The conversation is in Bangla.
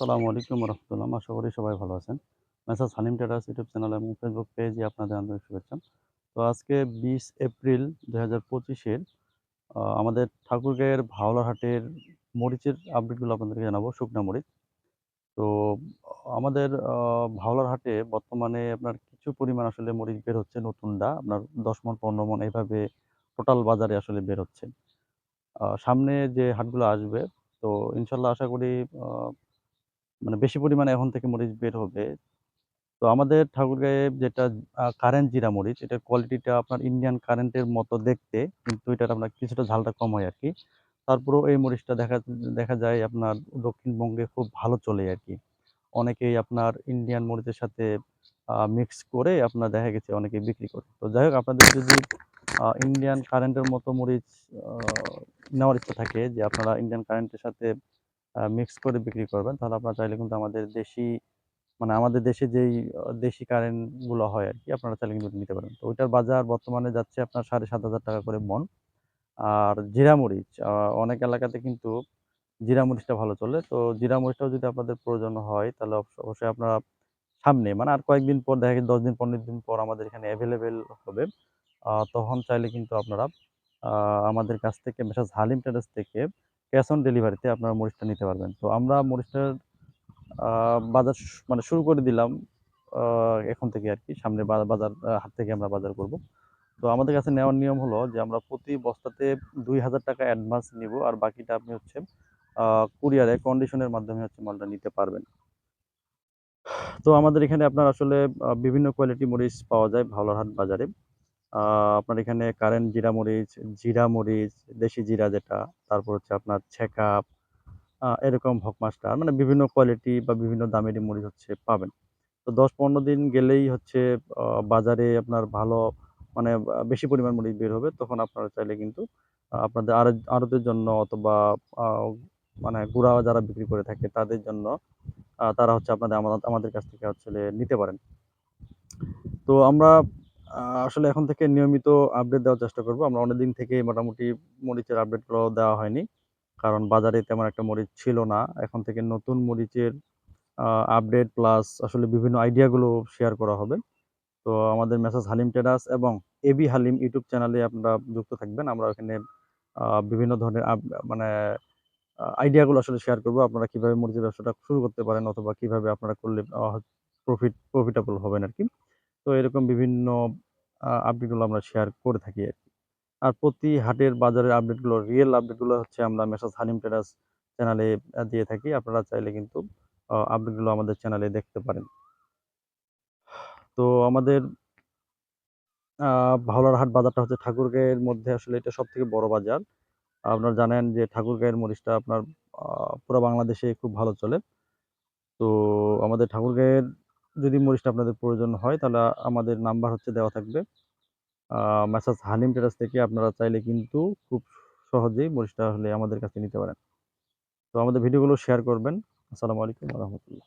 আসসালামু আলাইকুম রহমতুল্লাহ। আশা করি সবাই ভালো আছেন। Messrs Halim traders YouTube channel এবং ফেসবুক পেজে আপনাদের আন্তরিক শুভেচ্ছা। তো আজকে বিশ এপ্রিল দু হাজার পঁচিশের আমাদের ঠাকুরগাঁয়ের ভাওলাহাটের মরিচের আপডেটগুলো আপনাদেরকে জানাব, শুকনা মরিচ। তো আমাদের হাটে বর্তমানে আপনার কিছু পরিমাণ আসলে মরিচ বের হচ্ছে নতুনটা। আপনার দশ মন, পনেরো মন এইভাবে টোটাল বাজারে আসলে বের হচ্ছে। সামনে যে হাটগুলো আসবে, তো ইনশাল্লাহ আশা করি মানে বেশি পরিমাণে এখন থেকে মরিচ বের হবে। তো আমাদের ঠাকুরগাঁয়ে যেটা কারেন্ট জিরা মরিচ এটার কোয়ালিটিটা আপনার ইন্ডিয়ান কারেন্টের মতো দেখতে, কিন্তু এটার আপনার কিছুটা ঝালটা কম হয় আর কি তারপরেও এই মরিচটা দেখা দেখা যায় আপনার দক্ষিণবঙ্গে খুব ভালো চলে আর কি অনেকেই আপনার ইন্ডিয়ান মরিচের সাথে মিক্স করে আপনার দেখা গেছে অনেকে বিক্রি করে। তো যাই হোক, আপনাদের যদি ইন্ডিয়ান কারেন্টের মতো মরিচ নেওয়ার ইচ্ছা থাকে যে আপনারা ইন্ডিয়ান কারেন্টের সাথে মিক্স করে বিক্রি করবেন, তাহলে আপনারা চাইলে কিন্তু আমাদের দেশি মানে আমাদের দেশে যেই দেশি কারেন্টগুলো হয় আর কি আপনারা চাইলে কিন্তু নিতে পারেন। তো ওইটার বাজার বর্তমানে যাচ্ছে আপনার সাড়ে সাত হাজার টাকা করে মন। আর জিরা মরিচ অনেক এলাকাতে কিন্তু জিরা মরিচটা ভালো চলে। তো জিরা মরিচটাও যদি আপনাদের প্রয়োজন হয়, তাহলে অবশ্য- অবশ্যই আপনারা সামনে মানে আর কয়েকদিন পর, দেখা গেছে দশ দিন, পনেরো দিন পর আমাদের এখানে অ্যাভেলেবেল হবে। তখন চাইলে কিন্তু আপনারা আমাদের কাছ থেকে মেসাজ হালিম ট্রেডার্স থেকে ক্যাশ অন ডেলিভারিতে আপনারা মরিচটা নিতে পারবেন। তো আমরা মরিচটার বাজার মানে শুরু করে দিলাম এখন থেকে আর কি, সামনে বাজার হাট থেকে আমরা বাজার করব। তো আমাদের কাছে নেওয়ার নিয়ম হলো যে আমরা প্রতি বস্তাতে দুই হাজার টাকা অ্যাডভান্স নিব আর বাকিটা আপনি হচ্ছে কুরিয়ারে কন্ডিশনের মাধ্যমে হচ্ছে মালটা নিতে পারবেন। তো আমাদের এখানে আপনার আসলে বিভিন্ন কোয়ালিটি মরিচ পাওয়া যায় ভাওলারহাট বাজারে। আপনার এখানে কারেন্ট জিরা মরিচ জিরা মরিচ, দেশি জিরা যেটা, তারপর হচ্ছে আপনার ছেকা এরকম হকমাস্টার মানে বিভিন্ন কোয়ালিটি বা বিভিন্ন দামেরই মরিচ হচ্ছে পাবেন। তো দশ পনেরো দিন গেলেই হচ্ছে বাজারে আপনার ভালো মানে বেশি পরিমাণ মরিচ বের হবে, তখন আপনারা চাইলে কিন্তু আপনাদের আর আড়তের জন্য অথবা মানে গুড়া যারা বিক্রি করে থাকে, তাদের জন্য তারা হচ্ছে আপনাদের আমাদের কাছ থেকে আসলে নিতে পারেন। তো আমরা আসলে এখন থেকে নিয়মিত আপডেট দেওয়ার চেষ্টা করব। আমরা অনেকদিন থেকে মোটামুটি মরিচের আপডেটগুলো দেওয়া হয়নি। কারণ বাজারে তেমন একটা মরিচ ছিল না। এখন থেকে নতুন মরিচের আপডেট প্লাস আসলে বিভিন্ন আইডিয়াগুলো শেয়ার করা হবে। তো আমাদের মেসাজ হালিম ট্রেডার্স এবং এবি হালিম ইউটিউব চ্যানেলে আপনারা যুক্ত থাকবেন। আমরা ওখানে বিভিন্ন ধরনের মানে আইডিয়াগুলো আসলে শেয়ার করব। আপনারা কীভাবে মরিচের ব্যবসাটা শুরু করতে পারেন অথবা কীভাবে আপনারা করলে প্রফিট প্রফিটেবল হবেন আর কি তো এরকম বিভিন্ন আপডেটগুলো আমরা শেয়ার করে থাকি আর আর প্রতি হাটের বাজারের আপডেটগুলো রিয়েল আপডেটগুলো হচ্ছে আমরা মেসাজ হালিম ট্রেডার্স চ্যানেলে দিয়ে থাকি। আপনারা চাইলে কিন্তু আপডেটগুলো আমাদের চ্যানেলে দেখতে পারেন। তো আমাদের ভাওলার হাট বাজারটা হচ্ছে ঠাকুরগাঁয়ের মধ্যে আসলে এটা সব থেকে বড় বাজার। আপনারা জানেন যে ঠাকুরগাঁয়ের মরিচটা আপনার পুরো বাংলাদেশে খুব ভালো চলে। তো আমাদের ঠাকুরগাঁয়ের যদি মরিচটা আপনাদের প্রয়োজন হয়, তাহলে আমাদের নাম্বার হচ্ছে দেওয়া থাকবে। মেসাজ হালিম টেরাস থেকে আপনারা চাইলে কিন্তু খুব সহজেই মরিচটা হলে আমাদের কাছে নিতে পারেন। তো আমাদের ভিডিওগুলো শেয়ার করবেন। আসসালামু আলাইকুম রহমতুল্লাহ।